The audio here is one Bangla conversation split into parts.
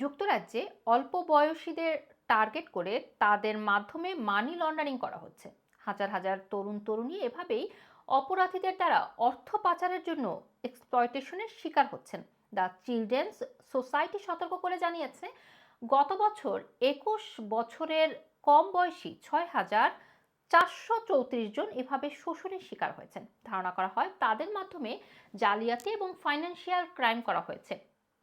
যুক্তরাজ্যে অল্প বয়সীদের টার্গেট করে তাদের মাধ্যমে মানি লন্ডারিং করা হচ্ছে। হাজার হাজার তরুণ তরুণী এভাবেই অপরাধীদের দ্বারা অর্থ পাচারের জন্য এক্সপ্লয়টেশনের শিকার হচ্ছেন। দ্য চিলড্রেন্স সোসাইটি সতর্ক করে জানিয়েছে, গত বছর একুশ বছরের কম বয়সী ছয় হাজার চারশো চৌত্রিশ জন এভাবে শোষণের শিকার হয়েছেন। ধারণা করা হয় তাদের মাধ্যমে জালিয়াতি এবং ফাইন্যান্সিয়াল ক্রাইম করা হয়েছে।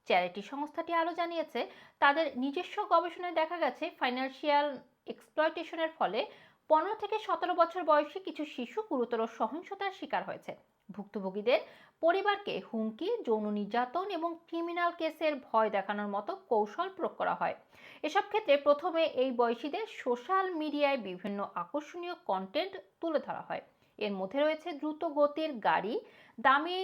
চ্যারিটি সংস্থাটি আরও জানিয়েছে, তাদের নিজস্ব গবেষণায় দেখা গেছে ফাইন্যান্সিয়াল এক্সপ্লয়টেশনের ফলে পনেরো থেকে সতেরো বছর বয়সী কিছু শিশু গুরুতর সহিংসতার শিকার হয়েছে। ভুক্তভোগীদের পরিবারকে হুমকি, যৌন নির্যাতন এবং ক্রিমিনাল কেসের ভয় দেখানোর মতো কৌশল প্রয়োগ করা হয়। এসব ক্ষেত্রে প্রথমে এই বয়সীদের সোশ্যাল মিডিয়ায় বিভিন্ন আকর্ষণীয় কন্টেন্ট তুলে ধরা হয়। এর মধ্যে রয়েছে দ্রুত গতির গাড়ি, দামি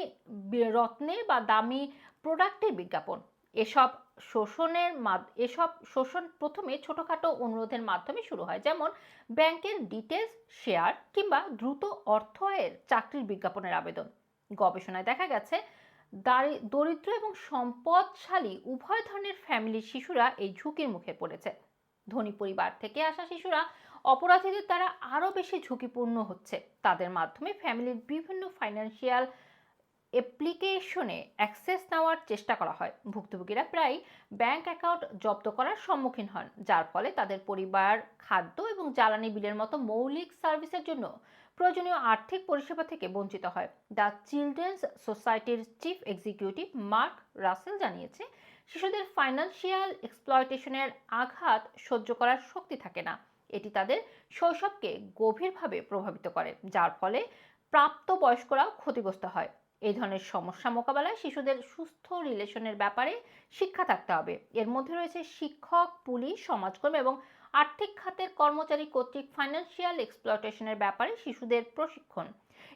রত্নে বা দামি প্রোডাক্টের বিজ্ঞাপন। এসব শোষণের এসব শোষণ প্রথমে ছোটখাটো অনুরোধের মাধ্যমে শুরু হয়। যেমন, ব্যাংকের ডিটেলস শেয়ার কিংবা দ্রুত অর্থ আয়ের চাকরির বিজ্ঞাপনের আবেদন। গবেষণায় দেখা গেছে, দারি- দরিদ্র এবং সম্পদশালী উভয় ধরনের ফ্যামিলির শিশুরা এই ঝুঁকির মুখে পড়েছে। ধনী পরিবার থেকে আসা শিশুরা অপরাধীদের দ্বারা আরও বেশি ঝুঁকিপূর্ণ হচ্ছে। তাদের মাধ্যমে ফ্যামিলির বিভিন্ন ফাইন্যান্সিয়াল অ্যাপ্লিকেশনে অ্যাক্সেস নেওয়ার চেষ্টা করা হয়। ভুক্তভোগীরা প্রায় ব্যাংক অ্যাকাউন্ট জব্দ করার সম্মুখীন হন, যার ফলে তাদের পরিবার, খাদ্য এবং জ্বালানি বিলের মতো মৌলিক সার্ভিসের জন্য প্রয়োজনীয় আর্থিক পরিষেবা থেকে বঞ্চিত হয়। দ্য চিলড্রেন্স সোসাইটির চিফ এক্সিকিউটিভ মার্ক রাসেল জানিয়েছে, শিশুদের ফাইন্যান্সিয়াল এক্সপ্লয়টেশনের আঘাত সহ্য করার শক্তি থাকে না। এটি তাদের শৈশবকে গভীরভাবে প্রভাবিত করে, যার ফলে প্রাপ্তবয়স্করাও ক্ষতিগ্রস্ত হয়। এই ধরনের সমস্যা মোকাবেলায় শিশুদের সুস্থ রিলেশনের ব্যাপারে শিক্ষা থাকতে হবে। এর মধ্যে রয়েছে শিক্ষক, পুলিশ, সমাজকর্মী এবং আর্থিক খাতের কর্মচারী কর্তৃক ফাইন্যান্সিয়াল এক্সপ্লয়টেশনের ব্যাপারে শিশুদের প্রশিক্ষণ।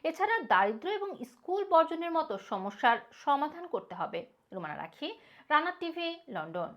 এছাড়া দারিদ্র্য এবং স্কুল বর্জনের মতো সমস্যার সমাধান করতে হবে। রুমানা রাখি, রানা টিভি, লন্ডন।